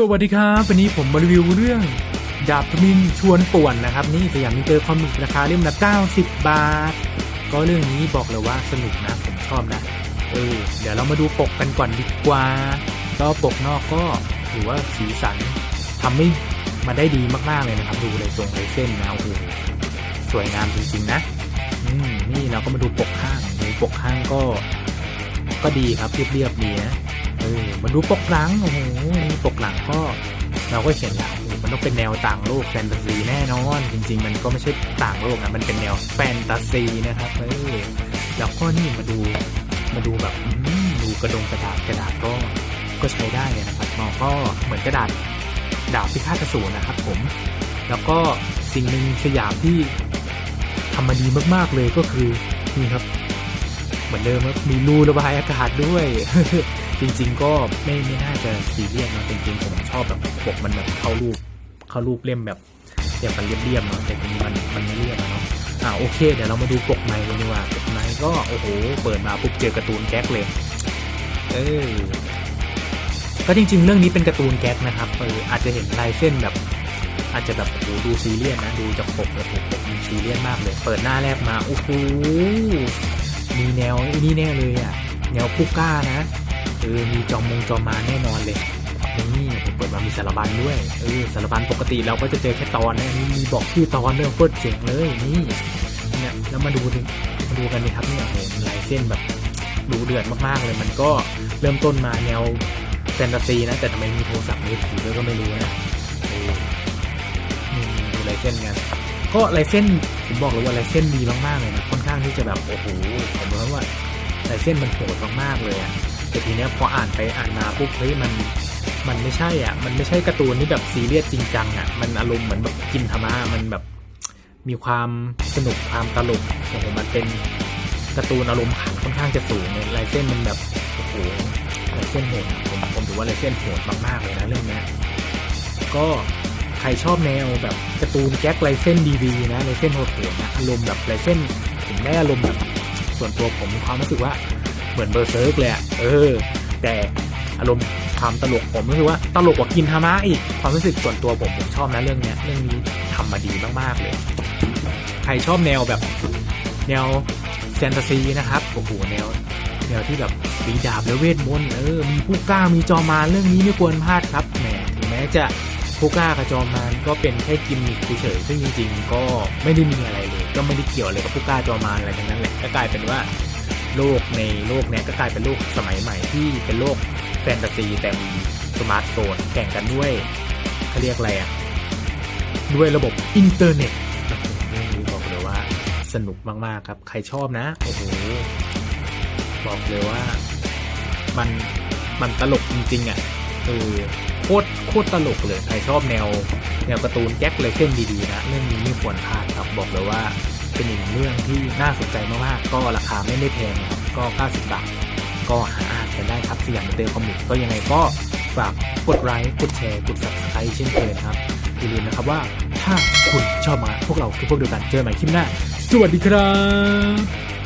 สวัสดีครับ วันนี้ผมมารีวิวเรื่อง ดาบมินชวนป่วนนะครับ นี่สยามมิเตอร์คอมิกราคาเล่มละ 90 บาท ก็เรื่องนี้บอกเลยว่าสนุกนะ ผมชอบนะ เออ เดี๋ยวเรามาดูปกกันก่อนดีกว่า ก็ปกนอกก็ถือว่าสีสันทำให้มาได้ดีมากๆเลยนะครับ ดูเลยทรงลยเส้นนะโอ้โหสวยงามจริงๆนะอืมนี่เราก็มาดูปกข้างดูปกข้างก็ ก็ดีครับเรียบๆดีนะเออมาดูปกหลังโอ้โห นี่ปกหลังก็เราก็เห็นแล้วมันต้องเป็นแนวต่างโลกแฟนตาซีแน่นอนจริง ๆ มันก็ไม่ใช่ต่างโลกนะมันเป็นแนวแฟนตาซีนะครับเออแล้วก็นี่มาดูมาดูแบบดูกระดงกระดาษกระดาษก็ก็ใช้ได้เลยนะครับมองก็เหมือนกระดาษดาบพิฆาตอสูรนะครับผม แล้วก็สิ่งหนึ่งสยามที่ทำมาดีมากๆเลยก็คือนี่ครับ เหมือนเดิมครับมีรูระบายอากาศด้วย จริง ๆ ก็ไม่ไม่น่าจะซีเรียสนะจริงๆผมชอบแบบปกมันแบบเข้ารูปเข้ารูปเล่มแบบเรียบมันเรียบๆเนาะแต่ทีนี้มันมันไม่เรียบเนาะอ่าโอเคเดี๋ยวเรามาดูปกในกันดีกว่าปกในก็โอ้โหเปิดมาปุ๊บเจอการ์ตูนแก๊กเลยเออก็จริง ๆ เรื่องนี้เป็นการ์ตูนแก๊กนะครับเอออาจจะเห็นลายเส้นแบบ อาจจะแบบโอ้โหดูซีเรียสนะดูจากปกแบบปกมันซีเรียสมากเลย เปิดหน้าแรกมาโอ้โหมีแนวอ้นี่แน่เลยอะแนวผู้กล้านะ ออมีจอมมงจอมมาแน่นอนเลยนี่ผมเปิดมามีสารบัญด้วยเออสารบัญปกติเราก็จะเจอแค่ตอนนะนี่มีบอกชื่อตอนด้วยโคตรเจ๋งเลยนี่เนี่ยแล้วมาดูดิมาดูกันดิครับเนี่ยโอ้โหลายเส้นแบบดูเดือดมากๆเลย มันก็เริ่มต้นมาแนวแฟนตาซีนะ แต่ทำไมมีโทรศัพท์มือถือด้วยก็ไม่รู้นะเออนี่ดูลายเส้นกันก็ลายเส้นผมบอกเลยว่าลายเส้นดีมากๆเลยนะค่อนข้างที่จะแบบโอ้โหผมว่าลายเส้นมันโหดมากๆเลยอะ แต่ทีเนี้ยพออ่านไปอ่านมาปุ๊บเฮ้ยมันมันไม่ใช่อะ มันไม่ใช่การ์ตูนที่แบบซีเรียสจริงจังอะ มันอารมณ์เหมือนแบบกินธรรมะมันแบบมีความสนุกความตลกโอ้โหมันเป็นการ์ตูนอารมณ์ขันค่อนข้างจะสูงเลยลายเส้นมันแบบโอ้โหลายเส้นโหดผมผมถือว่าลายเส้นโหดมากๆเลยนะเรื่องเนี้ยก็ใครชอบแนวแบบการ์ตูนแก๊กลายเส้นดีๆนะลายเส้นโหดๆนะอารมณ์แบบลายเส้นผมได้อารมณ์แบบส่วนตัวผมมีความรู้สึกว่า เหมือนเบอร์เซิร์กเลยเออ แต่อารมณ์ความตลกผมรู้สึกว่าตลกกว่ากินธรรมะอีกความรู้สึกส่วนตัวผมผมชอบนะเรื่องเนี้ยเรื่องนี้ทำมาดีมากๆเลย ใครชอบแนวแบบ แนวแฟนตาซีนะครับโอ้โหแนวแนวที่แบบมีดาบและเวทมนต์เออมีผู้กล้ามีจอมารเรื่องนี้ไม่ควรพลาดครับแหมถึงแม้จะผู้กล้ากับจอมารก็เป็นแค่กิมมิคเฉยๆซึ่งจริง ๆ ก็ไม่ได้มีอะไรเลย ก็ไม่ได้เกี่ยวอะไรกับผู้กล้าจอมารอะไรทั้งนั้นแหละก็กลายเป็นว่า โลกในโลกเนี้ยก็กลายเป็นโลกสมัยใหม่ที่เป็นโลกแฟนตาซีแต่มีสมาร์ทโฟนแข่งกันด้วยเขาเรียกอะไรอะด้วยระบบอินเทอร์เน็ตเรื่องนี้บอกเลยว่าสนุกมากๆครับ ใครชอบนะโอ้โหบอกเลยว่ามันมันตลกจริงๆอะเออโคตรโคตรตลกเลย ใครชอบแนว แนวการ์ตูนแก๊กเลยเส้นดีๆนะ เรื่องนี้ไม่ควรพลาดครับบอกเลยว่า เป็นอีกเรื่องที่น่าสนใจมากๆก็ราคาไม่ได้แพงครับก็ 90 บาท ก็หาอ่านกันได้ครับสยามเตอร์คอมิกก็ยังไงก็ฝากกดไลค์กดแชร์กด subscribe เช่นเคยนะครับอย่าลืมนะครับว่าถ้าคุณชอบมาพวกเราคือพวกเดียวกันเจอกันใหม่คลิปหน้า สวัสดีครับ